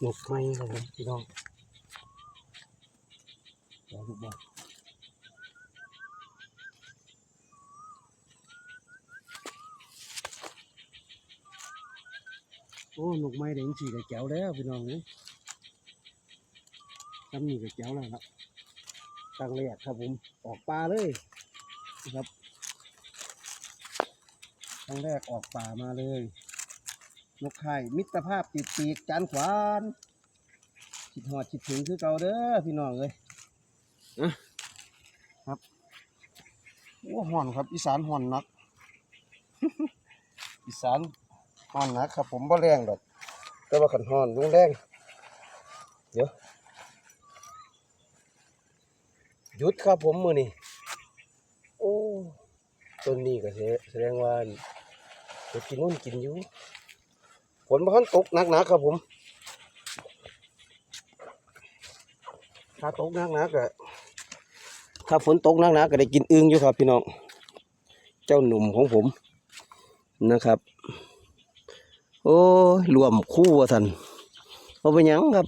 หนกไม้ครับผมพี่น้องเดี๋ยวลูกบอลโอ้หนกไม้เด้งสีกับแก้วแล้วพี่น้องเนี่ยทำนี่กับแก้วแล้วครับตั้งแรกครับผมออกปลาเลยนะครับตั้งแรกออกป่ามาเลย นกไข่มิตรภาพติดปีกจานขวานคิดหอดคิดถึงคือเก่าเด้อพี่น้องเลยอะครับโอ้ห่อนครับ อีสานห่อนนัก อีสานห่อนนักครับ ผมบ่แรงดอก แต่ว่าขันห่อนลุงแรงเดี๋ยวหยุดครับผมมือนี่โอ้ต้นนี้ก็แสดงว่าเดี๋ยวกินนู่นกินอยู่ ฝนมันตกหนักหนาครับผม ถ้าตกหนักหนาก็ถ้าฝนตกหนักหนาก็ได้กินอึ่งอยู่ครับพี่น้อง เจ้าหนุ่มของผมนะครับ โอ้รวมคู่ว่าท่านเอาไปยังครับ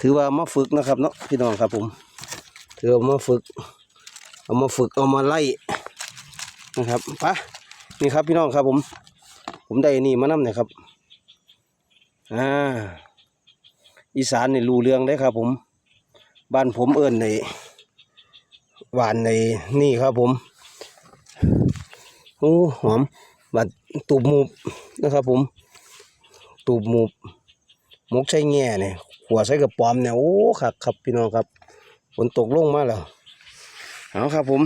ถือว่ามาฝึกนะครับเนาะพี่น้องครับผม ถือว่ามาฝึก เอามาฝึกเอามาไล่นะครับปะนี่ครับพี่น้องครับผม ผมได้นี่มานำเนี่ยครับอ่าอีสานนี่รู้เรื่องได้ครับ ผม บ้านผมเอิ้นในหวานในนี่ครับผมโอ้หอมบาดตูบหมูบนะครับ ผม ตูบหมูบมกใช้แง่เนี่ยหัวใส่กระป๋อมเนี่ยโอ้ครับครับพี่น้องครับฝนตกลงมาแล้วเอาครับผม